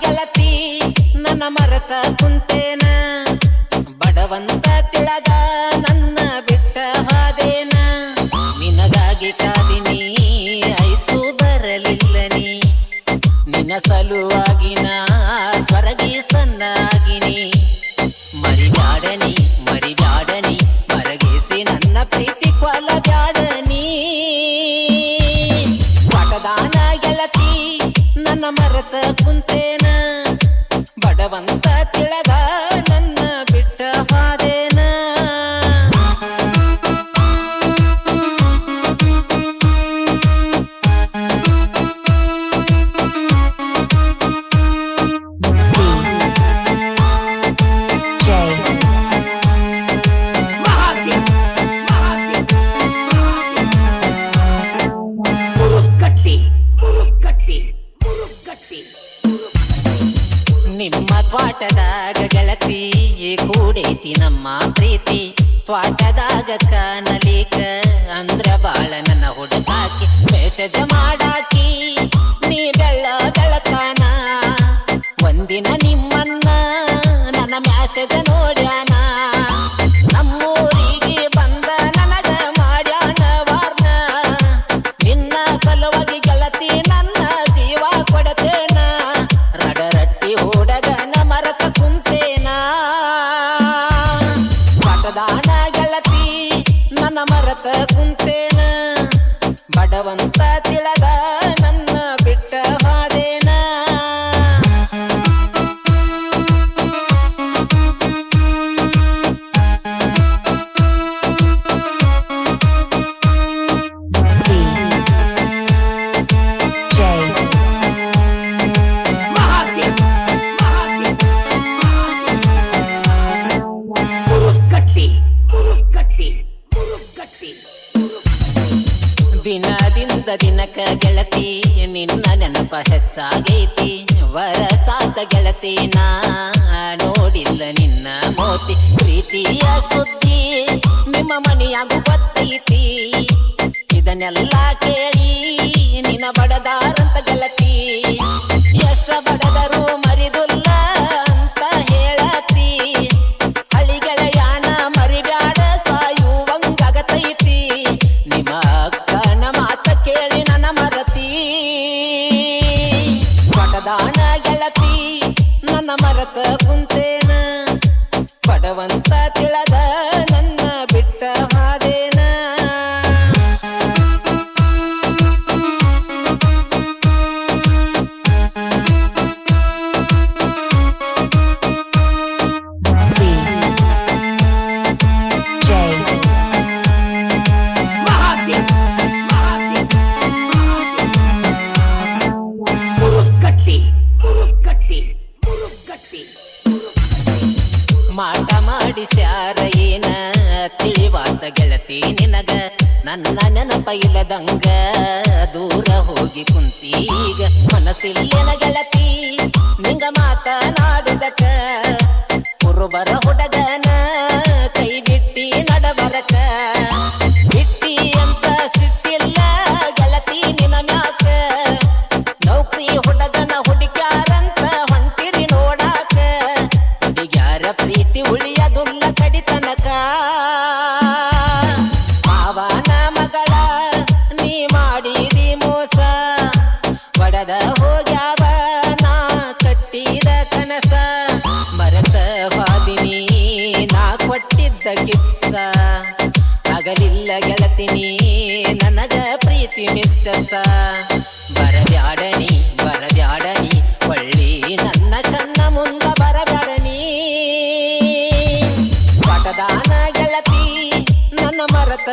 ಗೆಳತಿ ನನ್ನ ಮರತ ಕುಂತೇನ ಕುಂತೇನ? ಬಡವಂತ ತಿಳದ ನನ್ನ ತ್ವಾಟದಾಗ ಗೆಳತಿ ಕೂಡೈತಿ ನಮ್ಮ ಪ್ರೀತಿ. ತ್ವಾಟದಾಗ ಕಾಣಲಿಕ ಅಂದ್ರ ಬಾಳ ನನ್ನ ಹುಡುಗಾಕಿ. ಮೆಸೇಜ್ ಮಾಡಾಕಿ ಪಟದಾನ ಗೆಳತಿ ನನ್ನ ಮರತ ಕುಂತೇನ ಬಡವಂತ ದಿನದಿಂದ ದಿನಕ ಗೆಳತಿ, ನಿನ್ನ ನೆನಪ ಹೆಚ್ಚಾಗೈತಿ. ವರಸಾದ ಗೆಳತಿ, ನಾ ನೋಡಿಲ್ಲ ನಿನ್ನ ಮೋತಿ. ಪ್ರೀತಿಯ ಸುದ್ದಿ, ನಿಮ್ಮ ಮನೆಯಾಗು ಗೊತ್ತೈತಿ. ಇದನ್ನೆಲ್ಲ ನನ್ನ ಮಾಡಿಸ್ಯಾರ ಏನ ತಿಳಿವಾತ ಗೆಳತಿ ನಿನಗ. ನನ್ನ ನೆನಪ ಇಲ್ಲದಂಗ ದೂರ ಹೋಗಿ ಕುಂತೀಗ ಮನಸ್ಸಿಲ್ಲೆನ ಗೆಳತಿ, ನಿಂಗ ಮಾತನಾಡಿದಕ ಕುರುಬರ ಹುಡುಗನ ಕೈ ಬಿಟ್ಟಿ ನಡಬರಕ. ಬಿಟ್ಟಿ ಅಂತ ಸಿಟ್ಟಿಲ್ಲ ಗೆಳತಿ ನಿನ ಮ್ಯಾಕ. ನೌಕರಿ ಹುಡುಗನ ಹುಡುಕ್ಯಾರಂತ ಹೊಂಟಿರಿ ನೋಡಾಕ. ಹುಡುಗ್ಯಾರ ಪ್ರೀತಿ ಉಳಿಯದುಲ್ಲ ಆಗಲಿಲ್ಲ ಗೆಳತಿನಿ ನನಗ ಪ್ರೀತಿ ಮಿಸ್ಸಸ ಬರಬ್ಯಾಡನಿ ಬರಬ್ಯಾಡನಿ ಒಳ್ಳಿ ನನ್ನ ಕಣ್ಣ ಮುಂದ ಬರಬ್ಯಾಡನಿ. ಪಟದಾನ ಗೆಳತಿ, ನನ್ನ ಮರತ